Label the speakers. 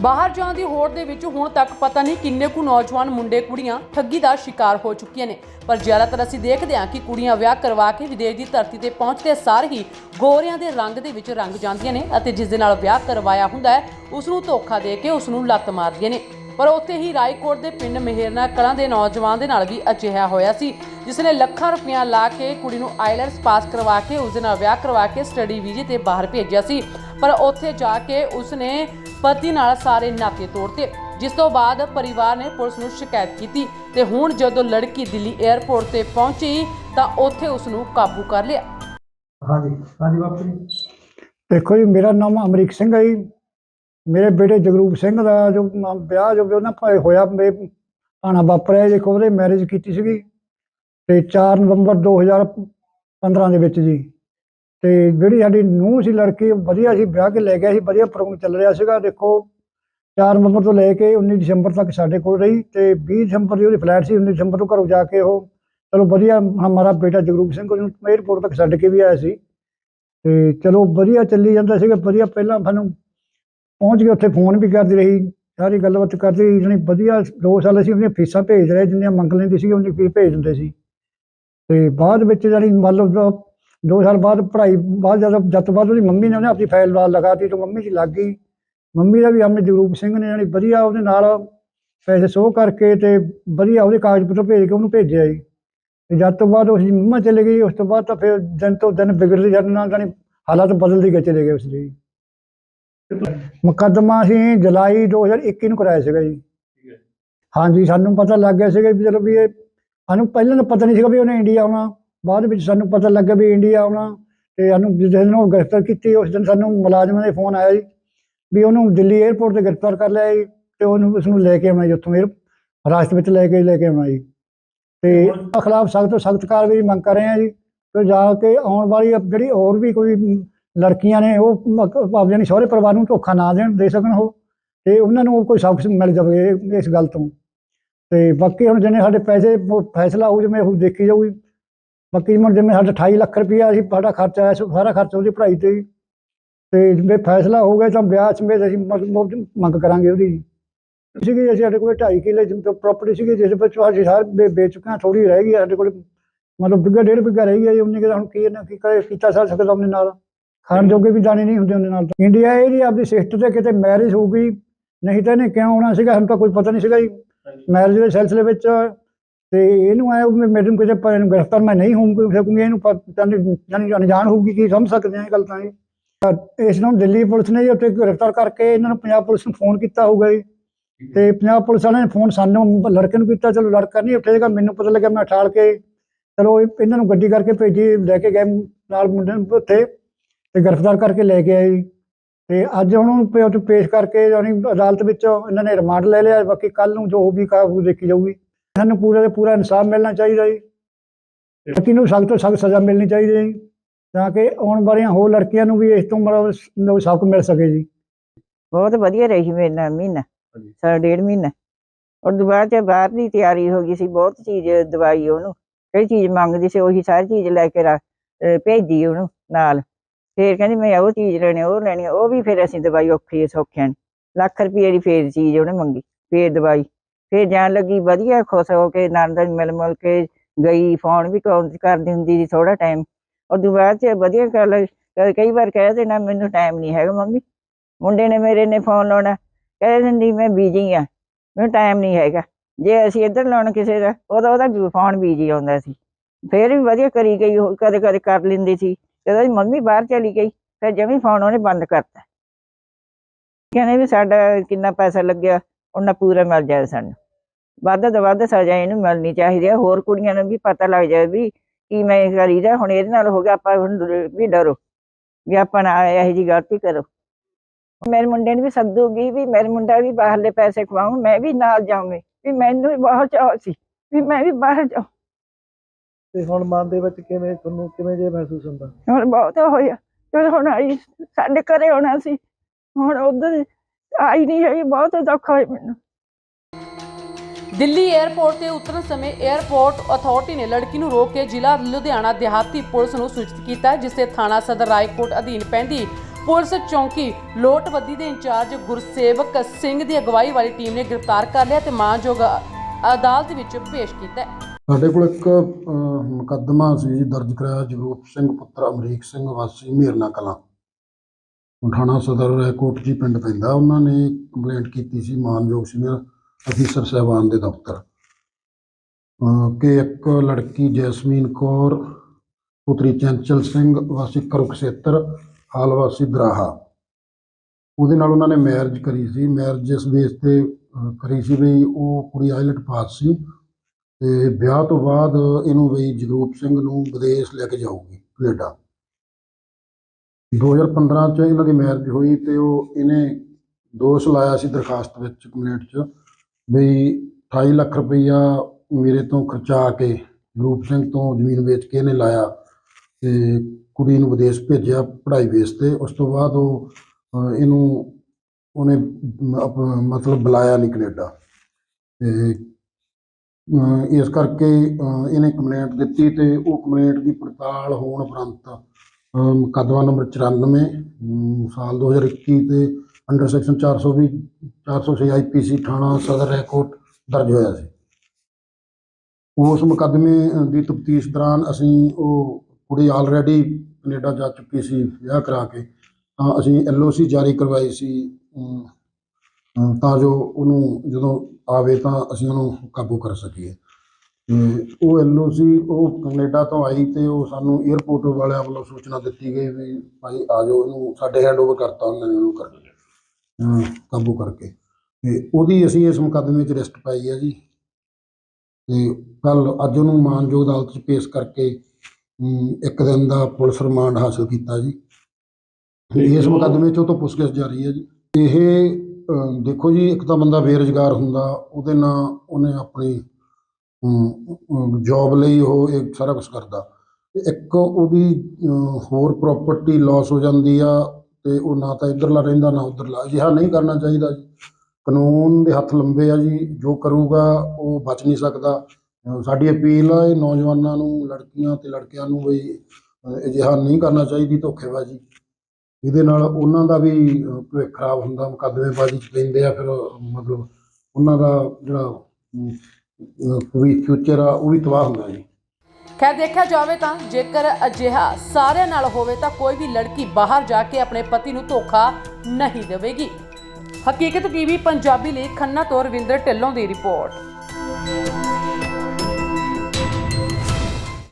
Speaker 1: ਬਾਹਰ ਜਾਣ ਦੀ ਹੋੜ ਦੇ ਵਿੱਚ ਹੁਣ ਤੱਕ ਪਤਾ ਨਹੀਂ ਕਿੰਨੇ ਕੁ ਨੌਜਵਾਨ ਮੁੰਡੇ ਕੁੜੀਆਂ ਠੱਗੀ ਦਾ ਸ਼ਿਕਾਰ ਹੋ ਚੁੱਕੀਆਂ ਨੇ। ਪਰ ਜ਼ਿਆਦਾਤਰ ਅਸੀਂ ਦੇਖਦੇ ਹਾਂ ਕਿ ਕੁੜੀਆਂ ਵਿਆਹ ਕਰਵਾ ਕੇ ਵਿਦੇਸ਼ ਦੀ ਧਰਤੀ ਤੇ ਪਹੁੰਚਦੇ ਸਾਰ ਹੀ ਗੋਰਿਆਂ ਦੇ ਰੰਗ ਦੇ ਵਿੱਚ ਰੰਗ ਜਾਂਦੀਆਂ ਨੇ ਅਤੇ ਜਿਸ ਦੇ ਨਾਲ ਵਿਆਹ ਕਰਵਾਇਆ ਹੁੰਦਾ ਹੈ ਉਸ ਨੂੰ ਧੋਖਾ ਦੇ ਕੇ ਉਸ ਨੂੰ ਲੱਤ ਮਾਰਦੀਆਂ ਨੇ। ਪਰ ਉੱਥੇ ਹੀ ਰਾਏਕੋਟ ਦੇ ਪਿੰਡ ਮਹਿਰਨਾ ਕਲਾਂ ਦੇ ਨੌਜਵਾਨ ਦੇ ਨਾਲ ਵੀ ਅਜਿਹਾ ਹੋਇਆ ਸੀ, ਜਿਸ ਨੇ ਲੱਖਾਂ ਰੁਪਈਆ ਲਾ ਕੇ ਕੁੜੀ ਨੂੰ ਆਈਲੈਂਡਸ ਪਾਸ ਕਰਵਾ ਕੇ ਉਸ ਦੇ ਨਾਲ ਵਿਆਹ ਕਰਵਾ ਕੇ ਸਟੱਡੀ ਵੀਜ਼ੇ ਤੇ ਬਾਹਰ ਭੇਜਿਆ ਸੀ। ਪਰ ਉੱਥੇ ਜਾ ਕੇ ਉਸ ਨੇ ਪਤੀ ਨਾਲ ਸਾਰੇ ਨਾਤੇ ਤੋੜਤੇ ਜਿਸ ਤੋਂ ਬਾਅਦ ਪਰਿਵਾਰ ਨੇ ਪੁਲਿਸ ਨੂੰ ਸ਼ਿਕਾਇਤ ਕੀਤੀ ਤੇ ਹੁਣ ਜਦੋਂ ਲੜਕੀ ਦਿੱਲੀ 에ਅਰਪੋਰਟ ਤੇ ਪਹੁੰਚੀ ਤਾਂ ਉੱਥੇ ਉਸ ਨੂੰ ਕਾਬੂ ਕਰ ਲਿਆ।
Speaker 2: ਹਾਂਜੀ ਹਾਂਜੀ ਬਾਪੂ ਜੀ।
Speaker 3: ਦੇਖੋ ਜੀ ਮੇਰਾ ਨਾਮ ਅਮਰੀਕ ਸਿੰਘ ਹੈ ਜੀ। ਮੇਰੇ ਬੇਟੇ ਜਗਰੂਪ ਸਿੰਘ ਦਾ ਜੋ ਮ- ਵਿਆਹ ਜੋ ਉਹਨਾਂ ਭਾਏ ਹੋਇਆ ਮੇਰੇ ਆਣਾ ਵਾਪਰਿਆ ਜੀ ਉਹਦੇ ਮੈਰਿਜ ਕੀਤੀ ਸੀਗੀ। ਤੇ 4 ਨਵੰਬਰ 2015 ਦੇ ਵਿੱਚ ਜੀ। ਤੇ ਜਿਹੜੀ ਸਾਡੀ ਨੂੰਹ ਸੀ, ਲੜਕੀ, ਵਧੀਆ ਸੀ, ਵਿਆਹ ਕੇ ਲੈ ਗਿਆ ਸੀ, ਵਧੀਆ ਪ੍ਰੋਗਰਾਮ ਚੱਲ ਰਿਹਾ ਸੀਗਾ। ਦੇਖੋ 4 ਨਵੰਬਰ ਤੋਂ ਲੈ ਕੇ 19 ਦਸੰਬਰ ਤੱਕ ਸਾਡੇ ਕੋਲ ਰਹੀ ਤੇ 20 ਦਸੰਬਰ ਦੀ ਉਹਦੀ ਫਲੈਟ ਸੀ 19 ਦਸੰਬਰ ਤੋਂ ਘਰੋਂ ਜਾ ਕੇ ਉਹ, ਚਲੋ ਵਧੀਆ ਹਮਾਰਾ ਬੇਟਾ ਜਗਰੂਪ ਸਿੰਘ ਉਹਨੂੰ 에ਅਰਪੋਰਟ ਤੱਕ ਛੱਡ ਕੇ ਵੀ ਆਇਆ ਸੀ। ਤੇ ਚਲੋ ਵਧੀਆ ਚੱਲੀ ਜਾਂਦਾ ਸੀਗਾ, ਵਧੀਆ ਪਹਿਲਾਂ ਸਾਨੂੰ ਪਹੁੰਚ ਕੇ ਉੱਥੇ ਫੋਨ ਵੀ ਕਰਦੀ ਰਹੀ, ਸਾਰੀ ਗੱਲਬਾਤ ਕਰਦੀ ਰਹੀ, ਜਾਣੀ ਵਧੀਆ 2 ਸਾਲ ਅਸੀਂ ਉਹਦੀਆਂ ਫੀਸਾਂ ਭੇਜ ਰਹੇ, ਜਿੰਨੀਆਂ ਮੰਗ ਲੈਂਦੀ ਸੀ ਉਹਨੀ ਫੀਸ ਭੇਜ ਦਿੰਦੇ ਸੀ। ਤੇ ਬਾਅਦ ਵਿੱਚ ਜਾਣੀ ਮੰਨ ਲਓ 2 ਸਾਲ ਬਾਅਦ ਪੜ੍ਹਾਈ ਬਾਅਦ ਜਦ ਜਦ ਤੋਂ ਬਾਅਦ ਉਹਦੀ ਮੰਮੀ ਨੇ ਉਹਨੇ ਆਪਣੀ ਫਾਈਲ ਨਾਲ ਲਗਾਤੀ ਤੇ ਮੰਮੀ ਦੀ ਲੱਗ ਗਈ। ਮੰਮੀ ਦਾ ਵੀ ਆਮੇ ਜਗਰੂਪ ਸਿੰਘ ਨੇ ਜਾਣੀ ਵਧੀਆ ਉਹਦੇ ਨਾਲ ਪੈਸੇ ਸੋਹ ਕਰਕੇ ਤੇ ਵਧੀਆ ਉਹਦੇ ਕਾਗਜ਼ ਪੱਤਰ ਭੇਜ ਕੇ ਉਹਨੂੰ ਭੇਜਿਆ ਜੀ। ਤੇ ਜਦ ਤੋਂ ਬਾਅਦ ਉਸ ਦੀ ਮੰਮਾ ਚਲੇ ਗਈ ਉਸ ਤੋਂ ਬਾਅਦ ਤਾਂ ਫਿਰ ਦਿਨ ਤੋਂ ਦਿਨ ਵਿਗੜਦੇ ਜਾਂਦੇ ਨਾਲ ਜਾਣੀ ਹਾਲਾਤ ਬਦਲਦੇ ਗਏ ਚਲੇ ਗਏ ਉਸ ਦੇ ਮੁਕੱਦਮਾ ਅਸੀਂ ਜੁਲਾਈ 2021 ਨੂੰ ਕਰਾਇਆ ਸੀਗਾ ਜੀ। ਹਾਂਜੀ ਸਾਨੂੰ ਪਤਾ ਲੱਗ ਗਿਆ ਸੀਗਾ ਵੀ ਚਲੋ ਵੀ ਇਹ ਸਾਨੂੰ ਪਹਿਲਾਂ ਤਾਂ ਪਤਾ ਨਹੀਂ ਸੀਗਾ ਵੀ ਉਹਨੇ ਇੰਡੀਆ ਆਉਣਾ। ਬਾਅਦ ਵਿੱਚ ਸਾਨੂੰ ਪਤਾ ਲੱਗਾ ਵੀ ਇੰਡੀਆ ਆਉਣਾ ਤੇ ਸਾਨੂੰ ਜਿਸ ਦਿਨ ਉਹ ਗ੍ਰਿਫਤਾਰ ਕੀਤੀ ਉਸ ਦਿਨ ਸਾਨੂੰ ਮੁਲਾਜ਼ਮਾਂ ਦੇ ਫੋਨ ਆਇਆ ਜੀ ਵੀ ਉਹਨੂੰ ਦਿੱਲੀ 에ਅਰਪੋਰਟ ਤੇ ਗ੍ਰਿਫਤਾਰ ਕਰ ਲਿਆ ਜੀ ਤੇ ਉਹਨੂੰ ਉਸ ਨੂੰ ਲੈ ਕੇ ਆਉਣਾ ਜੀ ਉੱਥੋਂ 에ਅਰ ਰਾਸਤੇ ਵਿੱਚ ਲੈ ਕੇ ਲੈ ਕੇ ਆਉਣਾ ਜੀ। ਤੇ ਖਿਲਾਫ ਸਖਤ ਤੋਂ ਸਖਤ ਕਾਰਵਾਈ ਦੀ ਮੰਗ ਕਰ ਰਹੇ ਹਾਂ ਜੀ ਤੇ ਜਾ ਕੇ ਆਉਣ ਵਾਲੀ ਜਿਹੜੀ ਹੋਰ ਵੀ ਕੋਈ ਲੜਕੀਆਂ ਨੇ ਉਹ ਆਪਦੇ ਨਹੀਂ ਸਹੁਰੇ ਪਰਿਵਾਰ ਨੂੰ ਧੋਖਾ ਨਾ ਦੇਣ ਦੇ ਸਕਣ ਉਹ ਤੇ ਉਹਨਾਂ ਨੂੰ ਕੋਈ ਸਬਕ ਮਿਲ ਜਾਵੇ ਇਹ- ਇਸ ਗੱਲ ਤੋਂ। ਤੇ ਬਾਕੀ ਹੁਣ ਜਿੰਨੇ ਸਾਡੇ ਪੈਸੇ ਫੈਸਲਾ ਹੋ ਜਿਵੇਂ ਉਹ ਦੇਖੀ ਜਾਊਗੀ। ਬਾਕੀ ਹੁਣ ਜਿਵੇਂ ਸਾਡਾ 28 ਲੱਖ ਰੁਪਈਆ ਅਸੀਂ ਸਾਡਾ ਖਰਚਾ ਆਇਆ ਸਾਰਾ ਖਰਚਾ ਉਹਦੀ ਪੜ੍ਹਾਈ ਤੇ ਹੀ। ਤੇ ਜਿਵੇਂ ਫੈਸਲਾ ਹੋ ਗਿਆ ਤਾਂ ਵਿਆਹ ਸਮੇਤ ਅਸੀਂ ਮੰਗ- ਮੰਗ- ਕਰਾਂਗੇ ਉਹਦੀ। ਸੀਗੀ ਅਸੀਂ ਸਾਡੇ ਕੋਲ 2.5 ਕਿੱਲੇ ਜਿਵੇਂ ਪ੍ਰਾਪਰਟੀ ਸੀਗੀ ਜਿਸ ਵਿੱਚ ਅਸੀਂ ਸਾਰੇ ਵੇਚ ਚੁੱਕੇ ਹਾਂ ਥੋੜੀ ਰਹਿ ਗਈ ਸਾਡੇ ਕੋਲ ਮਤਲਬ ਬਿੱਗਾ ਡੇਢ ਬਿੱਗਾ ਰਹਿ ਗਿਆ ਜੀ ਉਹਨੇ ਕਿਹਾ ਹੁਣ ਕੀ ਨਾ ਕੀ ਕਰੇ ਕੀਤਾ ਸਾ ਸਕਦਾ ਉਹਨੇ ਨਾਲ। ਖਾਣ ਜੋਗੇ ਵੀ ਦਾਣੇ ਨਹੀਂ ਹੁੰਦੇ ਉਹਦੇ ਨਾਲ ਇੰਡੀਆ ਇਹਦੀ ਆਪਦੀ ਸਿਸਟ ਤੇ ਕਿਤੇ ਮੈਰਿਜ ਹੋਊਗੀ ਨਹੀਂ ਤਾਂ ਇਹਨੇ ਕਿਉਂ ਆਉਣਾ ਸੀਗਾ ਸਾਨੂੰ ਤਾਂ ਕੋਈ ਪਤਾ ਨਹੀਂ ਸੀਗਾ ਜੀ। ਮੈਰਿਜ ਦੇ ਸਿਲਸਿਲੇ ਵਿੱਚ ਤੇ ਇਹਨੂੰ ਆਇਆ ਵੀ ਮੇਰੇ ਨੂੰ ਕਿਤੇ ਗ੍ਰਿਫਤਾਰ ਮੈਂ ਨਹੀਂ ਹੋਊਂਗੀ ਸਕੂੰਗੀ ਇਹਨੂੰ ਪਤਾ ਨਹੀਂ ਜਾਣੀ ਅਣਜਾਣ ਹੋਊਗੀ ਕੀ ਸਮਝ ਸਕਦੇ ਆ ਇਹ ਗੱਲ ਤਾਂ ਤਾਂ ਇਸ ਨੂੰ ਦਿੱਲੀ ਪੁਲਿਸ ਨੇ ਜੀ ਉੱਥੇ ਗ੍ਰਿਫਤਾਰ ਕਰਕੇ ਇਹਨਾਂ ਨੂੰ ਪੰਜਾਬ ਪੁਲਿਸ ਨੂੰ ਫੋਨ ਕੀਤਾ ਹੋਊਗਾ ਜੀ। ਤੇ ਪੰਜਾਬ ਪੁਲਿਸ ਵਾਲਿਆਂ ਨੇ ਫੋਨ ਸਾਨੂੰ ਲੜਕੇ ਨੂੰ ਕੀਤਾ ਚਲੋ ਲੜਕਾ ਨਹੀਂ ਉੱਠੇਗਾ ਮੈਨੂੰ ਪਤਾ ਲੱਗਾ ਮੈਂ ਠਾਲ ਕੇ ਚਲੋ ਇਹ- ਇਹਨਾਂ ਨੂੰ ਗੱਡੀ ਕਰਕੇ ਭੇਜੀ ਲੈ ਕੇ ਗਏ ਨਾਲ ਮੁੰਡੇ ਨੂੰ ਉੱਥੇ ਤੇ ਗ੍ਰਿਫਤਾਰ ਕਰਕੇ ਲੈ ਕੇ ਆਏ। ਤੇ ਅੱਜ ਉਹਨੂੰ ਉੱਥੇ ਪੇਸ਼ ਕਰਕੇ ਯਾਨੀ ਅਦਾਲਤ ਵਿੱਚ ਇਹਨਾਂ ਨੇ ਰਿਮਾਂਡ ਲੈ ਲਿਆ ਬਾਕੀ ਕੱਲ ਨੂੰ ਜੋ ਵੀ ਕਾਬੂ ਦੇਖੀ ਜਾਊਗੀ। ਸਾਨੂੰ ਪੂਰਾ ਦੇ ਪੂਰਾ ਇਨਸਾਫ ਮਿਲਣਾ ਚਾਹੀਦਾ ਜੀ। ਬਾਕੀ ਨੂੰ ਸਖਤ ਤੋਂ ਸਖਤ ਸਜ਼ਾ ਮਿਲਣੀ ਚਾਹੀਦੀ ਹੈ ਜੀ ਤਾਂ ਕਿ ਆਉਣ ਵਾਲੀਆਂ ਹੋਰ ਲੜਕੀਆਂ ਨੂੰ ਵੀ ਇਸ ਤੋਂ ਮਤਲਬ ਸਬਕ ਮਿਲ ਸਕੇ ਜੀ।
Speaker 4: ਬਹੁਤ ਵਧੀਆ ਰਹੀ ਮੇਰੇ ਨਾਲ ਮਹੀਨਾ
Speaker 2: ਹਾਂਜੀ।
Speaker 4: ਸਾਡਾ ਡੇਢ ਮਹੀਨਾ। ਔਰ ਦੁਬਾਰਾ ਤੇ ਬਾਹਰ ਦੀ ਤਿਆਰੀ ਹੋ ਗਈ ਸੀ ਬਹੁਤ ਚੀਜ਼ ਦਵਾਈ ਉਹਨੂੰ ਜਿਹੜੀ ਚੀਜ਼ ਮੰਗਦੀ ਸੀ ਉਹੀ ਸਾਰੀ ਚੀਜ਼ ਲੈ ਕੇ ਰਾ- ਅਹ ਭੇਜੀ ਉਹਨੂੰ ਨਾਲ। ਫੇਰ ਕਹਿੰਦੀ ਮੈਂ ਉਹ ਚੀਜ਼ ਲੈਣੀ ਉਹ ਲੈਣੀ ਉਹ ਵੀ ਫਿਰ ਅਸੀਂ ਦਵਾਈ ਔਖੀ ਸੌਖਿਆਂ ਨੇ। ਲੱਖ ਰੁਪਏ ਦੀ ਫੇਰ ਚੀਜ਼ ਉਹਨੇ ਮੰਗੀ ਫੇਰ ਦਵਾਈ। ਫੇਰ ਜਾਣ ਲੱਗੀ, ਵਧੀਆ ਖੁਸ਼ ਹੋ ਕੇ ਨਾਲ ਮਿਲ ਮਿਲ ਕੇ ਗਈ, ਫੋਨ ਵੀ ਕਾਲ ਕਰਦੀ ਹੁੰਦੀ ਸੀ ਥੋੜਾ ਟਾਈਮ ਔਰ ਬਾਅਦ ਚ ਵਧੀਆ ਗੱਲ, ਕਈ ਵਾਰ ਕਹਿ ਦੇਣਾ, ਮੈਨੂੰ ਟਾਈਮ ਨਹੀਂ ਹੈਗਾ ਮੰਮੀ। ਮੁੰਡੇ ਨੇ ਮੇਰੇ ਨੇ ਫੋਨ ਲਾਉਣਾ, ਕਹਿ ਦਿੰਦੀ, ਮੈਂ ਬੀਜੀ ਆ, ਮੈਨੂੰ ਟਾਈਮ ਨਹੀਂ ਹੈਗਾ। ਜੇ ਅਸੀਂ ਇੱਧਰ ਲਾਉਣਾ ਕਿਸੇ ਦਾ, ਉਹਦਾ ਉਹਦਾ ਫੋਨ ਬੀਜੀ ਆਉਂਦਾ ਸੀ। ਫੇਰ ਵੀ ਵਧੀਆ ਕਰੀ ਗਈ, ਉਹ ਕਦੇ ਕਦੇ ਕਰ ਲੈਂਦੀ ਸੀ। ਜਦੋਂ ਉਹਦੀ ਮੰਮੀ ਬਾਹਰ ਚਲੀ ਗਈ, ਫਿਰ ਜਮੀ ਫੋਨ ਉਹਨੇ ਬੰਦ ਕਰਤਾ। ਕਹਿੰਦੇ ਵੀ ਸਾਡਾ ਕਿੰਨਾ ਪੈਸਾ ਲੱਗਿਆ, ਉਹਨਾਂ ਪੂਰਾ ਮਿਲ ਜਾਏ ਸਾਨੂੰ। ਵੱਧ ਤੋਂ ਵੱਧ ਸਜ਼ਾ ਇਹਨੂੰ ਮਿਲਣੀ ਚਾਹੀਦੀ ਹੈ ਹੋਰ ਕੁੜੀਆਂ ਨੂੰ ਵੀ ਪਤਾ ਲੱਗ ਜਾਏ ਵੀ ਕੀ ਮੈਂ ਕਰੀਦਾ ਹੁਣ ਇਹਦੇ ਨਾਲ ਹੋ ਗਿਆ ਆਪਾਂ ਹੁਣ ਵੀ ਡਰੋ ਵੀ ਆਪਾਂ ਨਾ ਇਹੋ ਜੀ ਗਲਤੀ ਕਰੋ। ਮੇਰੇ ਮੁੰਡੇ ਨੂੰ ਵੀ ਸੱਦੂਗੀ ਵੀ ਮੇਰੇ ਮੁੰਡਾ ਵੀ ਬਾਹਰਲੇ ਪੈਸੇ ਖਵਾਉਂ ਮੈਂ ਵੀ ਨਾਲ ਜਾਵਾਂਗੀ ਵੀ ਮੈਨੂੰ ਵੀ ਬਹੁਤ ਚਾਅ ਸੀ ਵੀ ਮੈਂ ਵੀ ਬਾਹਰ ਜਾ
Speaker 2: ਤੇ ਹੁਣ ਮਨ ਦੇ ਵਿੱਚ ਕਿਵੇਂ ਤੁਹਾਨੂੰ ਕਿਵੇਂ ਜੇ ਮਹਿਸੂਸ ਹੁੰਦਾ?
Speaker 4: ਹੁਣ ਬਹੁਤ ਹੋਇਆ। ਜਦੋਂ ਹੁਣ ਆਈ ਸਾਡੇ ਘਰੇ ਆਉਣਾ ਸੀ ਹੁਣ ਉਧਰ ਆਈ ਨਹੀਂ ਹੈਗੀ ਬਹੁਤ ਦੁੱਖ ਹੋਇਆ ਮੈਨੂੰ।
Speaker 1: ਦਿੱਲੀ 에ਅਰਪੋਰਟ ਤੇ ਉਤਰਨ ਸਮੇਂ 에ਅਰਪੋਰਟ ਅਥਾਰਟੀ ਨੇ ਲੜਕੀ ਨੂੰ ਰੋਕ ਕੇ ਜ਼ਿਲ੍ਹਾ ਲੁਧਿਆਣਾ ਦਿਹਾਤੀ ਪੁਲਿਸ ਨੂੰ ਸੂਚਿਤ ਕੀਤਾ, ਜਿਸ ਤੇ ਥਾਣਾ ਸਦਰ ਰਾਏਕੋਟ ਅਧੀਨ ਪੈਂਦੀ ਪੁਲਿਸ ਚੌਂਕੀ ਲੋਟਵੱਦੀ ਦੇ ਇੰਚਾਰਜ ਗੁਰਸੇਵਕ ਸਿੰਘ ਦੀ ਅਗਵਾਈ ਵਾਲੀ ਟੀਮ ਨੇ ਗ੍ਰਿਫਤਾਰ ਕਰ ਲਿਆ ਤੇ ਮਾਨਯੋਗ ਅਦਾਲਤ ਵਿੱਚ ਪੇਸ਼ ਕੀਤਾ
Speaker 5: ਸਾਡੇ ਕੋਲ ਇੱਕ ਮੁਕੱਦਮਾ ਸੀ ਜੀ ਦਰਜ ਕਰਾਇਆ ਜਗਰੂਪ ਸਿੰਘ ਪੁੱਤਰ ਅਮਰੀਕ ਸਿੰਘ ਵਾਸੀ ਮੀਰਨਾ ਕਲਾਂ। ਥਾਣਾ ਸਦਰ ਰਾਏਕੋਟ ਜੀ ਪਿੰਡ ਪੈਂਦਾ, ਉਹਨਾਂ ਨੇ ਕੰਪਲੇਂਟ ਕੀਤੀ ਸੀ, ਮਾਨਯੋਗ ਸੀਨੀਅਰ ਅਫੀਸਰ ਸਾਹਿਬਾਨ ਦੇ ਦਫ਼ਤਰ। ਕਿ ਇੱਕ ਲੜਕੀ ਜੈਸਮੀਨ ਕੌਰ, ਪੁੱਤਰੀ ਚੰਚਲ ਸਿੰਘ, ਵਾਸੀ ਕਰੁਕਸੇਤਰ ਹਾਲ ਵਾਸੀ ਦਰਾਹਾ। ਉਹਦੇ ਨਾਲ ਉਹਨਾਂ ਨੇ ਮੈਰਿਜ ਕਰੀ ਸੀ। ਮੈਰਿਜ ਇਸ ਬੇਸ ਤੇ ਕਰੀ ਸੀ ਵੀ ਉਹ ਕੁੜੀ ਆਇਲਟ ਪਾਸ ਸੀ ਤੇ ਵਿਆਹ ਤੋਂ ਬਾਅਦ ਇਹਨੂੰ ਬਈ ਜਗਰੂਪ ਸਿੰਘ ਨੂੰ ਵਿਦੇਸ਼ ਲੈ ਕੇ ਜਾਊਗੀ, ਕੈਨੇਡਾ। 2015 ਚ ਇਹਨਾਂ ਦੀ ਮੈਰਿਜ ਹੋਈ ਤੇ ਉਹ ਇਹਨੇ ਦੋਸ਼ ਲਾਇਆ ਸੀ ਦਰਖਾਸਤ ਵਿੱਚ ਕੰਪਲੇਂਟ ਚ ਬਈ 28 ਲੱਖ ਰੁਪਈਆ ਮੇਰੇ ਤੋਂ ਖਰਚਾ ਕੇ ਰੂਪ ਸਿੰਘ ਤੋਂ ਜ਼ਮੀਨ ਵੇਚ ਕੇ ਇਹਨੇ ਲਾਇਆ ਤੇ ਕੁੜੀ ਨੂੰ ਵਿਦੇਸ਼ ਭੇਜਿਆ ਪੜ੍ਹਾਈ ਬੇਸ ਤੇ। ਉਸ ਤੋਂ ਬਾਅਦ ਉਹ ਅਹ, ਇਹਨੂੰ ਉਹਨੇ ਮ- ਅਪ- ਮਤਲਬ ਬੁਲਾਇਆ ਨਹੀਂ ਕੈਨੇਡਾ। ਤੇ ਅਹ ਇਸ ਕਰਕੇ ਅਹ ਇਹਨੇ ਕੰਪਲੇਂਟ ਦਿੱਤੀ ਤੇ ਉਹ ਕੰਪਲੇਂਟ ਦੀ ਪੜਤਾਲ ਹੋਣ ਉਪਰੰਤ ਅਹ ਮੁਕੱਦਮਾ ਨੰਬਰ 94 ਅਮ ਸਾਲ 2021 ਤੇ ਅੰਡਰ ਸੈਕਸ਼ਨ 420 406 ਆਈਪੀਸੀ ਥਾਣਾ ਸਦਰ ਰੈਕੋਟ ਦਰਜ ਹੋਇਆ ਸੀ। ਉਸ ਮੁਕੱਦਮੇ ਦੀ ਤਫਤੀਸ਼ ਦੌਰਾਨ ਅਸੀਂ ਉਹ ਕੁੜੀ ਆਲਰੇਡੀ ਕੈਨੇਡਾ ਜਾ ਚੁੱਕੀ ਸੀ, ਵਿਆਹ ਕਰਾ ਕੇ। ਤਾਂ ਅਸੀਂ ਐਲਓਸੀ ਜਾਰੀ ਕਰਵਾਈ ਸੀ। ਤਾਂ ਜੋ ਉਹਨੂੰ ਜਦੋਂ ਆਵੇ ਤਾਂ ਅਸੀਂ ਉਹਨੂੰ ਕਾਬੂ ਕਰ ਸਕੀਏ। ਤੇ ਉਹ ਐਲਓਸੀ ਉਹ ਕੈਨੇਡਾ ਤੋਂ ਆਈ ਤੇ ਉਹ ਸਾਨੂੰ 에ਅਰਪੋਰਟ ਵਾਲਿਆਂ ਵੱਲੋਂ ਸੂਚਨਾ ਦਿੱਤੀ ਗਈ ਵੀ ਭਾਈ ਆ ਜਾਓ, ਇਹਨੂੰ ਸਾਡੇ ਹੈਂਡਓਵਰ ਕਰਤਾ, ਉਹਨਾਂ ਨੇ ਉਹਨੂੰ ਕਰ ਕਾਬੂ ਕਰਕੇ। ਤੇ ਉਹਦੀ ਅਸੀਂ ਇਸ ਮੁਕੱਦਮੇ 'ਚ ਰਿਸਟ ਪਾਈ ਹੈ ਜੀ। ਤੇ ਕੱਲ ਅੱਜ ਉਹਨੂੰ ਮਾਨਯੋਗ ਅਦਾਲਤ 'ਚ ਪੇਸ਼ ਕਰਕੇ ਅਮ, ਇੱਕ ਦਿਨ ਦਾ ਪੁਲਿਸ ਰਿਮਾਂਡ ਹਾਸਲ ਕੀਤਾ ਜੀ। ਇਸ ਮੁਕੱਦਮੇ 'ਚ ਉਹ ਤੋਂ ਪੁੱਛਗਿੱਛ ਜਾਰੀ ਹੈ ਜੀ। ਇਹ ਅਹ, ਦੇਖੋ ਜੀ ਇੱਕ ਤਾਂ ਬੰਦਾ ਬੇਰੁਜ਼ਗਾਰ ਹੁੰਦਾ ਉਹਦੇ ਨਾਲ ਉਹਨੇ ਆਪਣੀ ਜੌਬ ਲਈ ਉਹ ਇਹ ਸਾਰਾ ਕੁਝ ਕਰਦਾ। ਤੇ ਇੱਕ ਉਹਦੀ ਅਹ, ਹੋਰ ਪ੍ਰਾਪਰਟੀ ਲਾਸ ਹੋ ਜਾਂਦੀ ਆ ਤੇ ਉਹ ਨਾ ਤਾਂ ਇੱਧਰਲਾ ਰਹਿੰਦਾ ਨਾ ਉੱਧਰਲਾ। ਅਜਿਹਾ ਨਹੀਂ ਕਰਨਾ ਚਾਹੀਦਾ ਜੀ। ਕਾਨੂੰਨ ਦੇ ਹੱਥ ਲੰਬੇ ਆ ਜੀ। ਜੋ ਕਰੂਗਾ ਉਹ ਬਚ ਨਹੀਂ ਸਕਦਾ। ਸਾਡੀ ਅਪੀਲ ਆ ਨੌਜਵਾਨਾਂ ਨੂੰ ਲੜਕੀਆਂ ਤੇ ਲੜਕਿਆਂ ਨੂੰ ਵੀ ਅਜਿਹਾ ਨਹੀਂ ਕਰਨਾ ਚਾਹੀਦੀ ਧੋਖੇਬਾਜ਼ੀ। ਇਹਦੇ ਨਾਲ ਉਹਨਾਂ ਦਾ ਵੀ ਭਵਿੱਖ ਖਰਾਬ ਹੁੰਦਾ। ਮੁਕੱਦਮੇਬਾਜ਼ੀ ਚ ਪੈਂਦੇ ਆ ਫਿਰ ਮਤਲਬ ਉਹਨਾਂ ਦਾ ਜਿਹੜਾ ਅਮ, ਫਿਊਚਰ ਆ ਉਹ ਵੀ ਤਬਾਹ ਹੁੰਦਾ ਜੀ।
Speaker 1: ਖੈਰ, ਦੇਖਿਆ ਜਾਵੇ ਤਾਂ ਜੇਕਰ ਅਜਿਹਾ ਸਾਰਿਆਂ ਨਾਲ ਹੋਵੇ ਤਾਂ ਕੋਈ ਵੀ ਲੜਕੀ ਬਾਹਰ ਜਾ ਕੇ ਆਪਣੇ ਪਤੀ ਨੂੰ ਧੋਖਾ ਨਹੀਂ ਦੇਵੇਗੀ। ਹਕੀਕਤ ਟੀਵੀ ਪੰਜਾਬੀ ਲਈ ਖੰਨਾ ਤੋਂ ਰਵਿੰਦਰ ਢਿੱਲੋਂ ਦੀ ਰਿਪੋਰਟ।